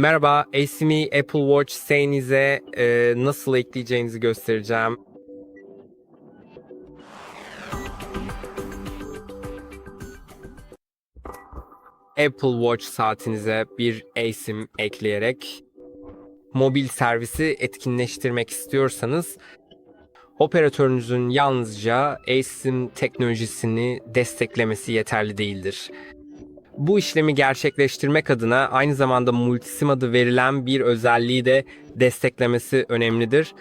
Merhaba, ACMI Apple Watch Series''e e, nasıl ekleyeceğinizi göstereceğim. Apple Watch saatinize bir eSIM ekleyerek mobil servisi etkinleştirmek istiyorsanız operatörünüzün yalnızca eSIM teknolojisini desteklemesi yeterli değildir. Bu işlemi gerçekleştirmek adına aynı zamanda multisim adı verilen bir özelliği de desteklemesi önemlidir.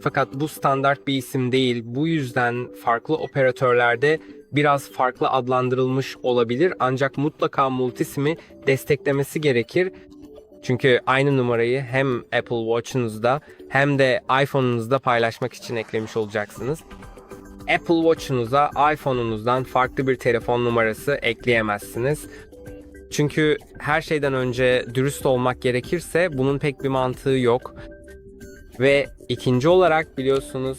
Fakat bu standart bir isim değil. Bu yüzden farklı operatörlerde biraz farklı adlandırılmış olabilir. Ancak mutlaka multisimi desteklemesi gerekir. Çünkü aynı numarayı hem Apple Watch'unuzda hem de iPhone'unuzda paylaşmak için eklemiş olacaksınız. Apple Watch'unuza iPhone'unuzdan farklı bir telefon numarası ekleyemezsiniz. Çünkü her şeyden önce dürüst olmak gerekirse bunun pek bir mantığı yok. Ve ikinci olarak biliyorsunuz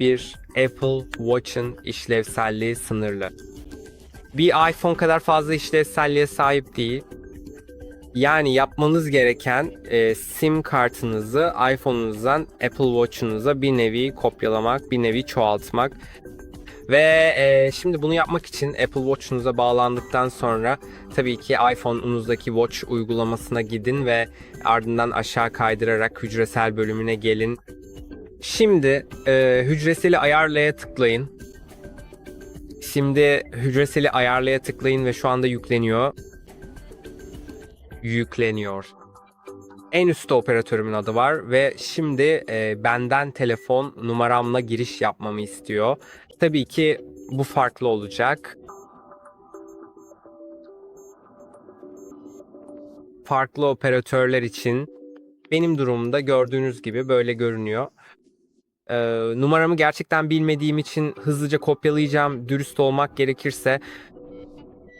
bir Apple Watch'ın işlevselliği sınırlı. Bir iPhone kadar fazla işlevselliğe sahip değil. Yani yapmanız gereken e, SIM kartınızı iPhone'unuzdan Apple Watch'unuza bir nevi kopyalamak, bir nevi çoğaltmak. Ve e, şimdi bunu yapmak için Apple Watch'unuza bağlandıktan sonra tabii ki iPhone'unuzdaki Watch uygulamasına gidin ve ardından aşağı kaydırarak hücresel bölümüne gelin. Şimdi e, hücreseli ayarlaya tıklayın. Şimdi hücreseli ayarlaya tıklayın ve şu anda yükleniyor. Yükleniyor. En üstte operatörümün adı var ve şimdi e, benden telefon numaramla giriş yapmamı istiyor. Tabii ki bu farklı olacak. Farklı operatörler için benim durumumda gördüğünüz gibi böyle görünüyor. Ee, numaramı gerçekten bilmediğim için hızlıca kopyalayacağım. Dürüst olmak gerekirse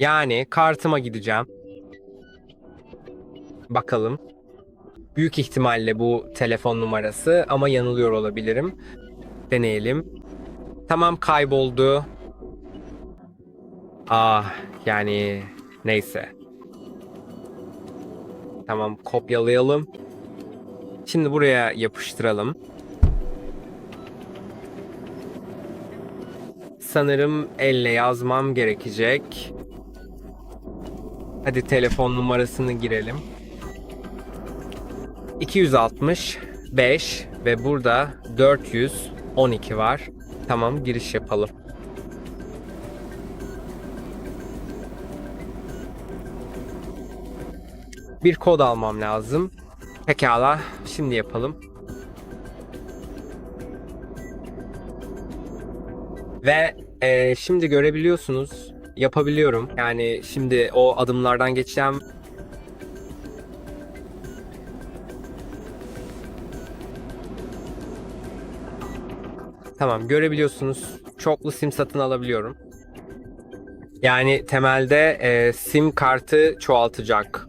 yani kartıma gideceğim. Bakalım. Büyük ihtimalle bu telefon numarası ama yanılıyor olabilirim. Deneyelim. Tamam kayboldu. Ah yani neyse. Tamam kopyalayalım. Şimdi buraya yapıştıralım. Sanırım elle yazmam gerekecek. Hadi telefon numarasını girelim. 265 ve burada 412 var. Tamam giriş yapalım. Bir kod almam lazım. Pekala şimdi yapalım. Ve e, şimdi görebiliyorsunuz yapabiliyorum. Yani şimdi o adımlardan geçeceğim. Tamam görebiliyorsunuz. Çoklu sim satın alabiliyorum. Yani temelde e, sim kartı çoğaltacak.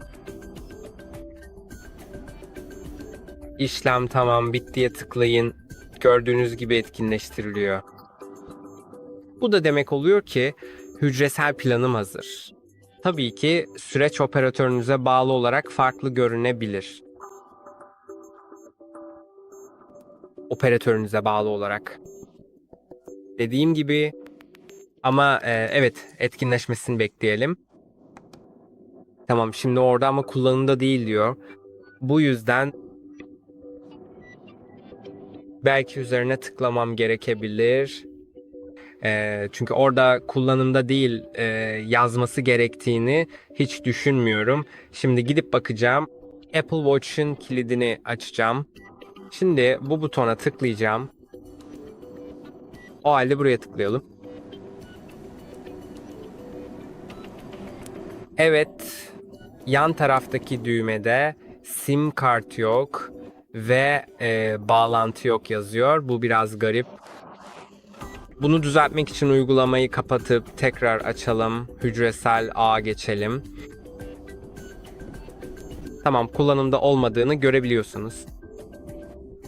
İşlem tamam bittiye tıklayın. Gördüğünüz gibi etkinleştiriliyor. Bu da demek oluyor ki hücresel planım hazır. Tabii ki süreç operatörünüze bağlı olarak farklı görünebilir. Operatörünüze bağlı olarak. Dediğim gibi ama e, evet etkinleşmesini bekleyelim. Tamam şimdi orada ama kullanımda değil diyor. Bu yüzden belki üzerine tıklamam gerekebilir. E, çünkü orada kullanımda değil e, yazması gerektiğini hiç düşünmüyorum. Şimdi gidip bakacağım. Apple Watch'ın kilidini açacağım. Şimdi bu butona tıklayacağım. O halde buraya tıklayalım. Evet, yan taraftaki düğmede sim kart yok ve e, bağlantı yok yazıyor. Bu biraz garip. Bunu düzeltmek için uygulamayı kapatıp tekrar açalım. Hücresel ağa geçelim. Tamam, kullanımda olmadığını görebiliyorsunuz.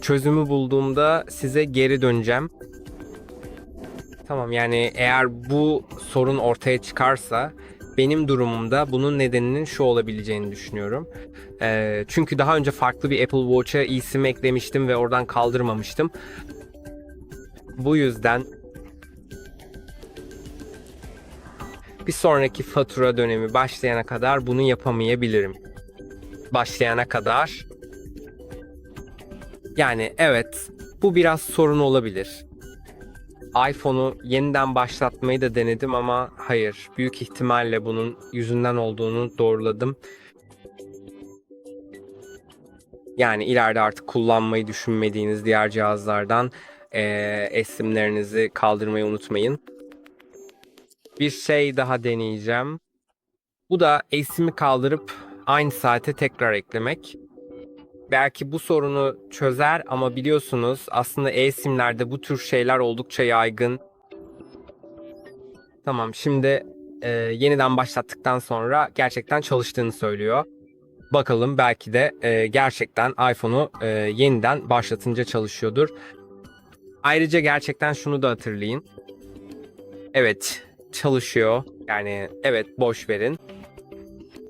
Çözümü bulduğumda size geri döneceğim. Tamam yani eğer bu sorun ortaya çıkarsa benim durumumda bunun nedeninin şu olabileceğini düşünüyorum. Ee, çünkü daha önce farklı bir Apple Watch'a eSIM eklemiştim ve oradan kaldırmamıştım. Bu yüzden bir sonraki fatura dönemi başlayana kadar bunu yapamayabilirim. Başlayana kadar yani evet bu biraz sorun olabilir. iPhone'u yeniden başlatmayı da denedim ama hayır. Büyük ihtimalle bunun yüzünden olduğunu doğruladım. Yani ileride artık kullanmayı düşünmediğiniz diğer cihazlardan eee esimlerinizi kaldırmayı unutmayın. Bir şey daha deneyeceğim. Bu da eSIM'i kaldırıp aynı saate tekrar eklemek. Belki bu sorunu çözer ama biliyorsunuz aslında e-simlerde bu tür şeyler oldukça yaygın. Tamam şimdi e, yeniden başlattıktan sonra gerçekten çalıştığını söylüyor. Bakalım belki de e, gerçekten iPhone'u e, yeniden başlatınca çalışıyordur. Ayrıca gerçekten şunu da hatırlayın. Evet çalışıyor. Yani evet boş verin.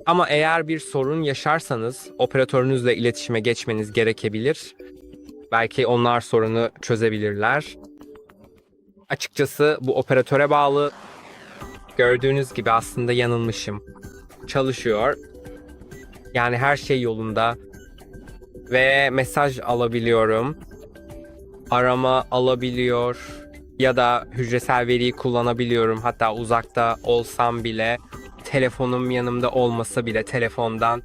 Ama eğer bir sorun yaşarsanız operatörünüzle iletişime geçmeniz gerekebilir. Belki onlar sorunu çözebilirler. Açıkçası bu operatöre bağlı. Gördüğünüz gibi aslında yanılmışım. Çalışıyor. Yani her şey yolunda. Ve mesaj alabiliyorum. Arama alabiliyor. Ya da hücresel veriyi kullanabiliyorum. Hatta uzakta olsam bile telefonum yanımda olmasa bile telefondan.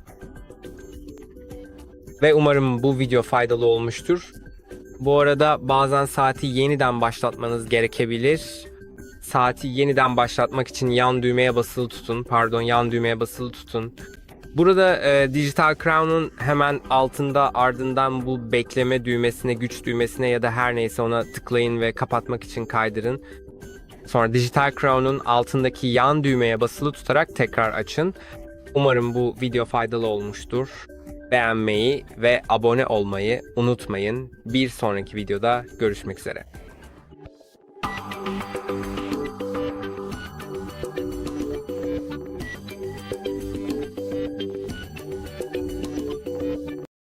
Ve umarım bu video faydalı olmuştur. Bu arada bazen saati yeniden başlatmanız gerekebilir. Saati yeniden başlatmak için yan düğmeye basılı tutun. Pardon, yan düğmeye basılı tutun. Burada e, Digital Crown'un hemen altında ardından bu bekleme düğmesine, güç düğmesine ya da her neyse ona tıklayın ve kapatmak için kaydırın. Sonra Digital Crown'un altındaki yan düğmeye basılı tutarak tekrar açın. Umarım bu video faydalı olmuştur. Beğenmeyi ve abone olmayı unutmayın. Bir sonraki videoda görüşmek üzere.